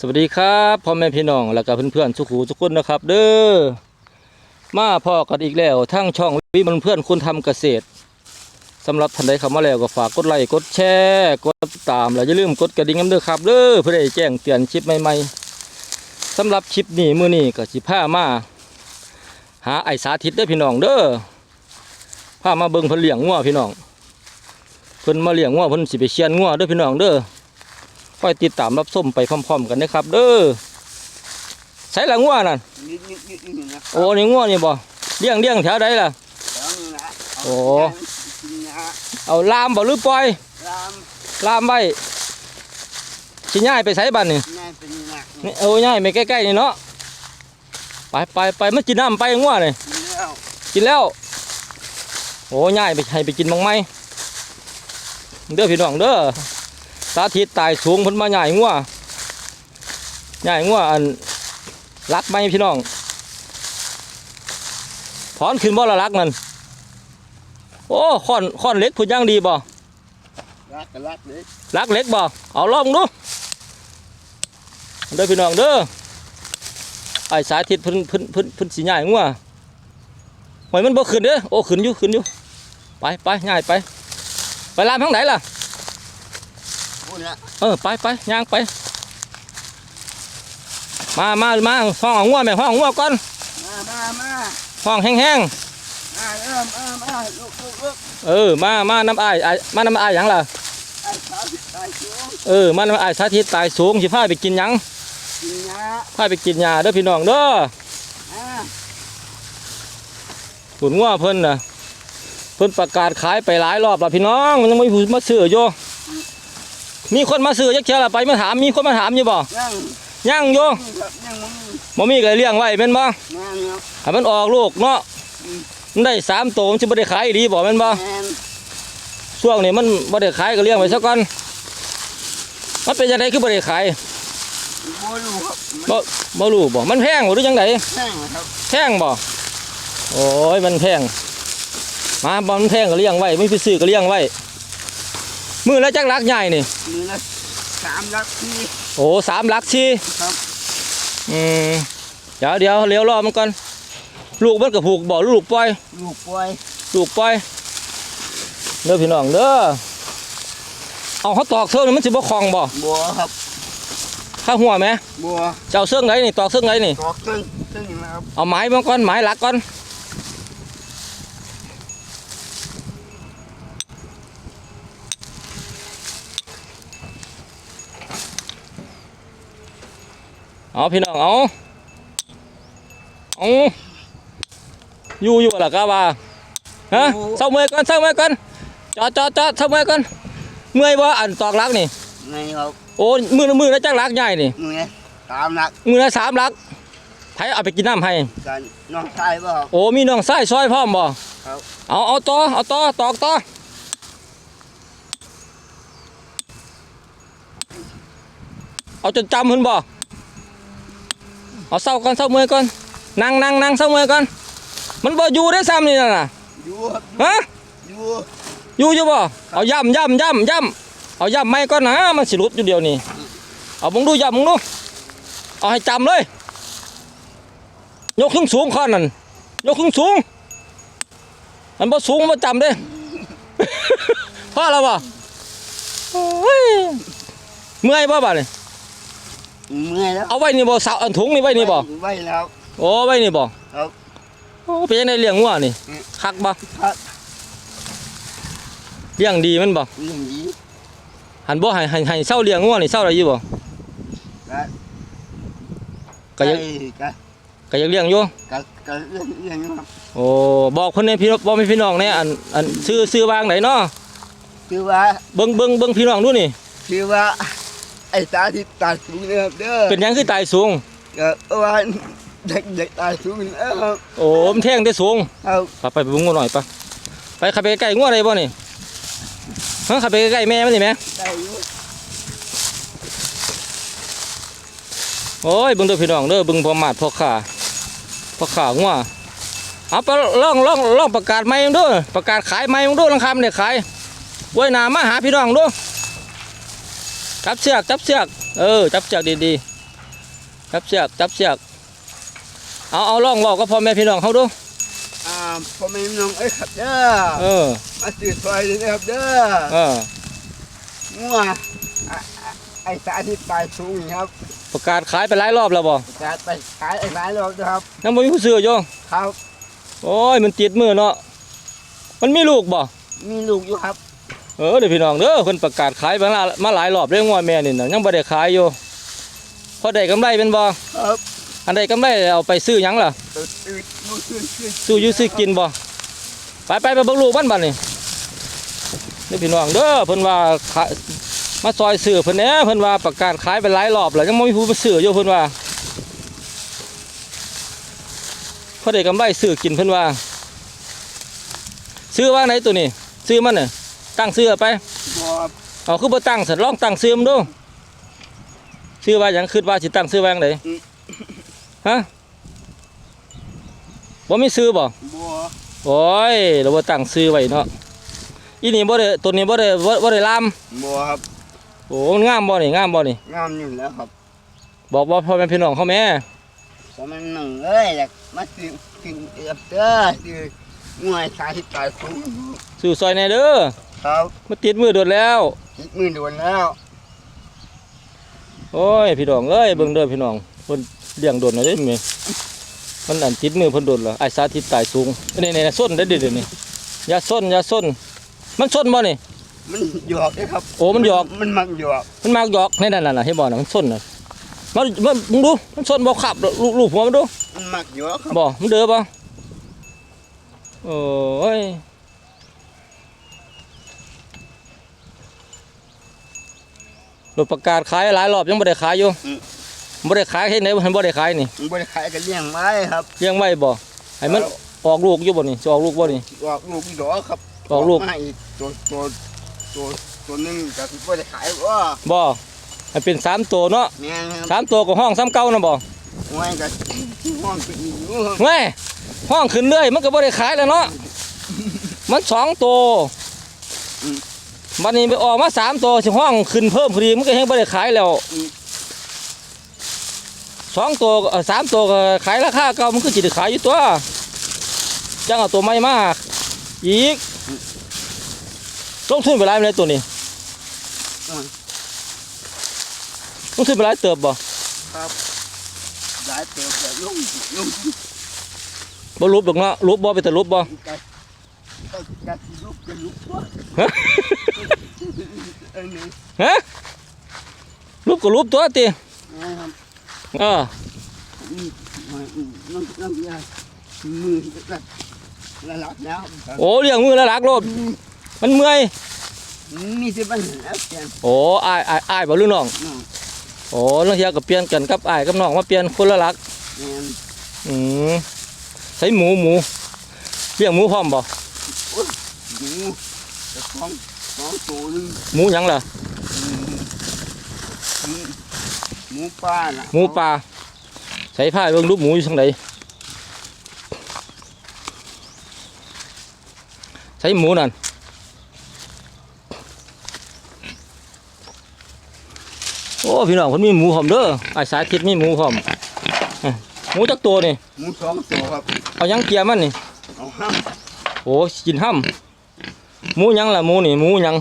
สวัสดีครับพ่อแม่พี่น้องและก็เพื่อนๆสุขูทุกคนนะครับ เด้อมาพ่อกันอีกแล้วทั้งช่องวิมันเพื่อนคุณทำเกษตรสำหรับท่านใดเข้ามาแล้วก็ฝากกดไลค์กดแชร์กดติดตามแล้วอย่าลืมกดกระดิ่งน้ำเด้อครับเด้อเพื่อได้แจ้งเตือนคลิปใหม่ๆสำหรับคลิปนี้มื้อนี้ก็สิพามาหาไอสาธิตเด้อพี่น้องเด้อพามาเบิ่งเพิ่นเลี้ยงงัวพี่น้องเพิ่นมาเลี้ยงงัวเพิ่นสิไปเชียนงัวเด้อพี่น้องเด้อ คอยติดตามรับส้มไปพร้อมๆกันนะครับ เด้อใส่ละงัวนั่นนิดนิดนิดนิดนะโอ้นี่งัวนี่บ่เลี้ยงเลี้ยงแถวใดล่ะแล้วนี่นะโอ้กินนะเอาลามบ่หรือปล่อยรามลามไว้สิย้ายไปใส่บ้านนี่ง่ายเป็นหนักนี่เอาย้ายไปใกล้ๆนี่เนาะไปไปไปมันกินน้ำไปงัวนี่กินแล้วกินแล้วโอ้ย้ายไปให้ไปกินบ้างไหมเด้อพี่น้องเด้อ สาธิตตายสูงเพิ่นมาย้ายงัวย้ายงัวอันรักไหมพี่น้องถอนขึ้นบ่ละลักนั่นโอ้ค้อนค้อนเหล็กพูดย่างดีบ่รักกันรักเลยลักเหล็กบ่เอาลองดูเด้อพี่น้องเด้อไอ้สาธิตเพิ่นเพิ่นเพิ่นเพิ่นสิย้ายงัวหอยมันบ่ขึ้นเด้อโอ้ขึ้นอยู่ขึ้นอยู่ไปไปย้ายไปไปลามทางไหนล่ะโอ้ เนี่ยเออไปไปย่างไป มามามาห้องเอางัวแม่ห้องเอางัวก่อนมามามาห้องแห้งมาเริ่มมามาลุกลุกลุกๆเออมามาน้ำอ้ายอ้ายมาน้ำอ้ายหยังล่ะไอ้สาวที่ตายสูงเออมันอาจสาธิตตายสูงสิพาไปกินหยังกินยาพาไปกินยาเด้อพี่น้องเด้ออ่าขุนงัวเพิ่นน่ะเพิ่นประกาศขายไปหลายรอบแล้วพี่น้องมันยังไม่มีผู้มาซื้ออยู่ มีคนมาซื้อจักเที่ยละไปมาถามมีคนมาถามอยู่บ่ยังยังอยู่ครับยังมึงบ่มีก็เลี้ยงไว้แม่นบ่แม่นครับให้มันออกลูกเนาะมันได้สามโตวมันสิบ่ได้ขายดีบ่แม่นบ่แม่นช่วงนี้มันบ่ได้ขายก็เลี้ยงไว้ซะก่อนมันเป็นจังไดคือบ่ได้ขายโบลูครับบ่บ่รู้บ่มันแพงบ่หรือจังไดแห้งครับแพงบ่โอ้ยมันแพงมาบอลแพงก็เลี้ยงไว้ไม่พิซื้อก็เลี้ยงไว้ มือแล้วจักรักใหญ่นี่ มือละสามลักที่โอ้สามลักชีครับอืมเดี๋ยวเดี๋ยวเลี้ยวรอมันก่อนลูกมันก็ผูกบ่ลูกปล่อย ลูกป่วยลูกปล่อยเด้อพี่น้องเด้อเอาเขาตอกเสื้อนี่มันสิบ่คล่องบ่บัวครับข้าหัวไหมบัวเจ้าเสื้อไหนนี่ตอกเสื้อไหนนี่ตอกตึ้งตึ้งนะครับเอาไม้มาก่อนไม้หลักก่อน เอาพี่น้องเอาเอาอยู่อยู่ล่ะกาว่าฮะเศร้าเมื่อยก่อนเศร้าเมื่อยก่อนจอดจอดจอดเศร้าเมื่อยก่อนเมื่อยบ่อันตอกหลักนี่ไงครับโอ้มือละมือละจักหลักใหญ่นี่มือตามหนักมือละสามหลักไผเอาไปกินน้ำให้กันน้องชายบ่ครับโอ้มีน้องไส้ซอยพร้อมบ่ครับเอาเอาต่อเอาต่อตอกต่อเอาจนจำหุ่นบ่ เอาเศร้าก่อนเศร้าเมื่อยก่อนนั่งนั่งนั่งเศร้าเมื่อยก่อนมันบ่อยู่ได้ซ้ำนี่น่ะนะอยู่ครับฮะอยู่อยู่อยู่บ่เอาย่ำย่ำย่ำย่ำเอาย่ำไม่ก่อนนะมันสิหลุดอยู่เดียวนี่เอามึงดูย่ำมึงดูเอาให้จำเลยยกขึ้นสูงข้อนั่นยกขึ้นสูงมันบ่สูงมาจำเด้พ่อแล้วบ่โอ้ยเมื่อยบ่บ่เนี่ย เมื่อยแล้วเอาไว้นี่บ่เสาอันถุงนี่ไว้นี่บ่ไว้แล้ว โอ้ไว้นี่บ่ครับโอ้เป็นยังไงเลี้ยงงัวนี่อืมคักบ่ครับเลี้ยงดีมันบ่เรื่องนี้หันบ่ให้ให้ให้เศร้าเลี้ยงงัวนี่เศร้าได้อยู่บ่ก็ก็ยังก็ก็ยังเลี้ยงอยู่ก็ก็เรื่องเรื่องนี้ครับโอ้บอกเพิ่นให้พี่น้องบ่มีพี่น้องแน่อันอันซื้อซื้อวางไหนเนาะคือว่าเบิ่งเบิ่งเบิ่งพี่น้องดูนี่คือว่าไอ้ตาที่ตาสูงเนี่ยครับเด้อเป็นหยังคือตายสูงก็ว่าเด็กเด็กตาสูงแล้วครับโอ้มันแท่งได้สูงเอาไปไปเบิ่งงัวหน่อยปะไปขับไปใกล้งัวได้บ่นี่ฮะขับไปใกล้แม่มันนี่แม่ได้อยู่โอ้ยเบิ่งเด้อพี่น้องเด้อเบิ่งประมาทพ่อข้าพ่อข้างัวเอาไปลองลองลองประกาศใหม่มึงดูประกาศขายใหม่มึงดูลังคำเนี่ยขายไว้หน้ามาหาพี่น้องดู จับเสือกจับเสือกเออจับเสือกดีๆจับเสือกจับเสือกเอาเอาล่องเว้ากับพ่อแม่พี่น้องเขาดูอ่าพ่อแม่พี่น้องเอ้ยครับเด้อเออมาซื้อซอยเลยนะครับเด้อเอองัวอะอะไอ้สาธิตปลายสูงนี่ครับ ประกาศขายไปหลายรอบแล้วบ่จะไปขายไอ้ร้านเรานะครับยังบ่มีผู้ซื้ออยู่ครับ โอ้ยมันติดมือเนาะมันมีลูกบ่มีลูกอยู่ครับ เออเดี๋ยวพี่น้องเด้อเพิ่นประกาศขายมาละมาหลายรอบเรื่องว่าแม่นี่น่ะยังบ่ได้ขายอยู่พอได้กำไรเป็นบ่ครับอันใดกำไรเอาไปซื้อหยังล่ะตื่นตื่นดูตื่นตื่นซื้ออยู่ซื้อกินบ่ไปไปไปเบิ่งลูกมันบัดนี่เด้อพี่น้องเด้อเพิ่นว่าขายมาซอยซื้อเพิ่นแหน่เพิ่นว่าประกาศขายไปหลายรอบแล้วยังบ่มีผู้มาซื้ออยู่เพิ่นว่าพอได้กำไรซื้อกินเพิ่นว่าซื้อว่าไหนตัวนี้ซื้อมันน่ะ ตั้งซื้อไปบอเอาคือบ่ตั้งสัตว์ลองตั้งซื้อมันดูซื้อว่าหยังคิดว่าสิตั้งซื้อว่าจังไดฮะบ่มีซื้อบ่บอโอ้ยเราบ่ตั้งซื้อไว้เนาะอีนี่บ่ได้ตัวนี้บ่ได้บ่บ่ได้ลามบอครับโอ้มันงามบ่นี่งามบ่นี่งามอยู่แล้วครับ บอกบ่พ่อแม่พี่น้องเขาแม่พ่อแม่พี่น้องเอ้ยอยากมาซื้อซื้อเอือบเด้อซื้องัวไอ้สาธิตปลายสูงซื้อซอยแหน่เด้อ ครับมาติดมือโดดแล้วคิดมือโดนแล้ว โอ้ยพี่น้องเอ้ยเบิ่งเด้อพี่น้องเพิ่นเลี้ยงโดดน่ะเด้แม่มันอันติดมือเพิ่นโดดแล้วไอ้สาธิตตายสูงนี่ๆๆส้นได้อเดี๋ยวนี้อย่าส้นอย่าส้น มันส้นบ่นี่มันหยอกเลยครับโอ้มันหยอกมันมักหยอกมันมากหยอกในนั่นน่ะเห็นบ่น่ะมันส้นน่ะมันมันมึงดูมันส้นบ่ขับลูกลูกหัวมันดูมันมักหยอกครับบ่มันเด้อบ่โอ้ย รถประกาศขายหลายรอบยังบ่ได้ขายอยู่บ่ได้ขายเฮ็ดไหนมันบ่ได้ขายนี่มันบริขายกันเลี้ยงไว้ครับเลี้ยงไว้บ่ให้มันออกลูกอยู่บ่นี่สิออกลูกบ่นี่ออกลูกดอกครับออกลูกมาอีกตัวตัวตัวตัวหนึงก็สิบ่ได้ขายว่าบ่ให้เป็นสามตัวเนาะแม่นครับสามตัวก็ห้องซ้ำเก่านะบ่ไว้ก็ห้องไปอีกอยู่ครับแม่ห้องขึ้นเรื่อยมันก็บ่ได้ขายแล้วเนาะมันสองตัว วันนี้ไปออกมาสามตัวสิห้องขึ้นเพิ่มพอดีมันก็ยังบ่ได้ขายแล้วสองตัวก็เอ่อสามตัวก็ขายราคาเก่ามันก็สิได้ขายอยู่ตัวจังเอาตัวใหม่มาอีกลงทุนไปหลายปานใดตัวนี้ลงทุนไปหลายเติบบ่ครับหลายเติบแต่ลุงลุงบ่รูปดอกเนาะรูปบ่ไปแต่รูปบ่ ฮะอันนี้ฮะรูปก็รูปตัวตินะครับเอออืมอืมอืมน้ำน้ำยามือก็ละลับแล้วครับโอ้เลี้ยงมือละหลักโลดมันเมื่อยมีสิปัญหาแล้วแกนโอ้อายอายอายบ่หรือน้องน้องโอ้ลางเทียก็เปลี่ยนกันกับอายกับน้องมาเปลี่ยนคนละหลักแม่นอืมใส่หมูหมูเลี้ยงหมูพร้อมบ่ หมูแต่ของของตัวหนึงหมูหยังล่ะหมูหมูป่าน่ะหมูป่าใส่ผ้าเบิ่งรูปหมูอยู่ทางใดใส่หมูนั่นโอ้พี่น้องเพิ่นมีหมูพร้อมเด้อไอ้ายสายทิศมีหมูพร้อมเอ้ยหมูจักตัวนี่หมูสองตัวครับเอาหยังเกียร์มันนี่เอาห้าม โอ้กินห้ำหมูหยังล่ะหมูนี่หมูหยัง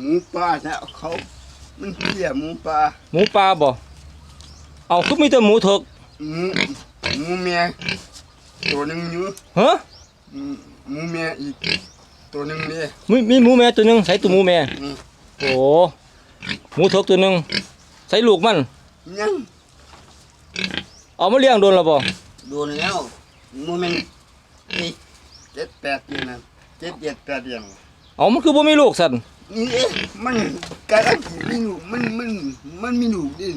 หมูป่าแล้วเขามันเหี้ยหมูป่าหมูปลาบ่เอาคือมีแต่หมูเถกหมูหมูเมียตัวหนึ่งอยู่ฮะหมูหมูเมียอีกตัวหนึ่งนี่มีมีหมูแม่ตัวหนึงใส่ตัวหมูแม่นี่โอ้หมูเถกตัวหนึงใส่ลูกมันยังเอามาเลี้ยงโดนและบ่โดนแล้วหมูมันนี่ เจ็ดแปดเดือนนะเจ็ดเจ็ดแปดเดือนเอามันคือบ่มีลูกสั่นนี่เอ๊ะมันกำลังสิมีลูกมันมันมันมีลูกดิ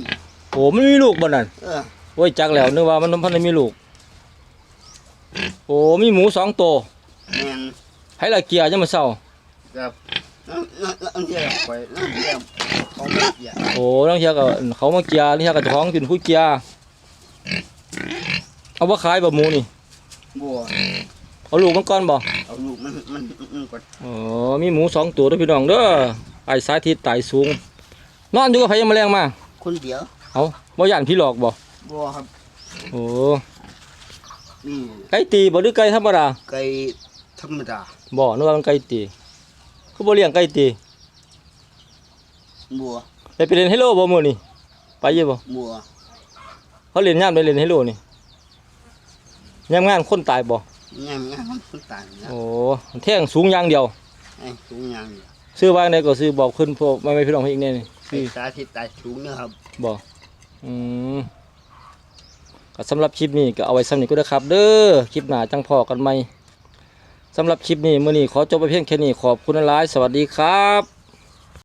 โอ้มันมีลูกบ่นั่นเออโอ้ยจักแล้วนึกว่ามันพันได้มีลูก โอ้มีหมูสองตัวแม่นให้ละเกียร์ยังมาเศร้ากับนั่นนั่นนั่นเหี้ยไปนั่นเหี้ยเขาไม่เหี้ยโอ้ลังเทียก็เขามาเกียร์ลังเทียก็เจ้าของเป็นผู้เกียร์เอาบ่ขายบ่หมูนี่บัว เอาลูกมันก่อนบ่เอาลูกมันมันมันกดอ๋อมีหมูสองตัวเด้วยพี่น้องเด้อไอ้สายทิศไต่สูง นอนอยู่กับไผยังมาแรงมาคนเดียวเอาบ่ย่านพี่หลอกบ่บัวครับโอ้นี่ไก่ตีบ่หรือไก่ธรรมดาไก่ธรรมดาบ่นึกว่ามันไก่ตีคือบ่เลี้ยงไก่ตีบัวไปไปเล่นไฮโลบ่มื้อนี้ไปอยู่บ่บัวเขาเล่นยามได้เล่นไฮโลนี่ยามงานคนตายบ่ งามงามคนตายนะโอ้แท่งสูงอย่างเดียว ไอ้สูงยังอยู่ซื้อว่าไหนก็ซื้อบอกขึ้นพวกไม่ไม่พี่น้องให้อีกแน่นี่ไอ้ซื้อตาที่ตายสูงนะครับ บอกอืมก็สำหรับคลิปนี้ก็เอาไว้สำนี้ก็ได้อครับ เด้อคลิปหน้าจังพอกันไหมสำหรับคลิปนี้มื้อนี้ขอจบไปเพียงแค่นี้ขอบคุณหลายๆสวัสดีครับ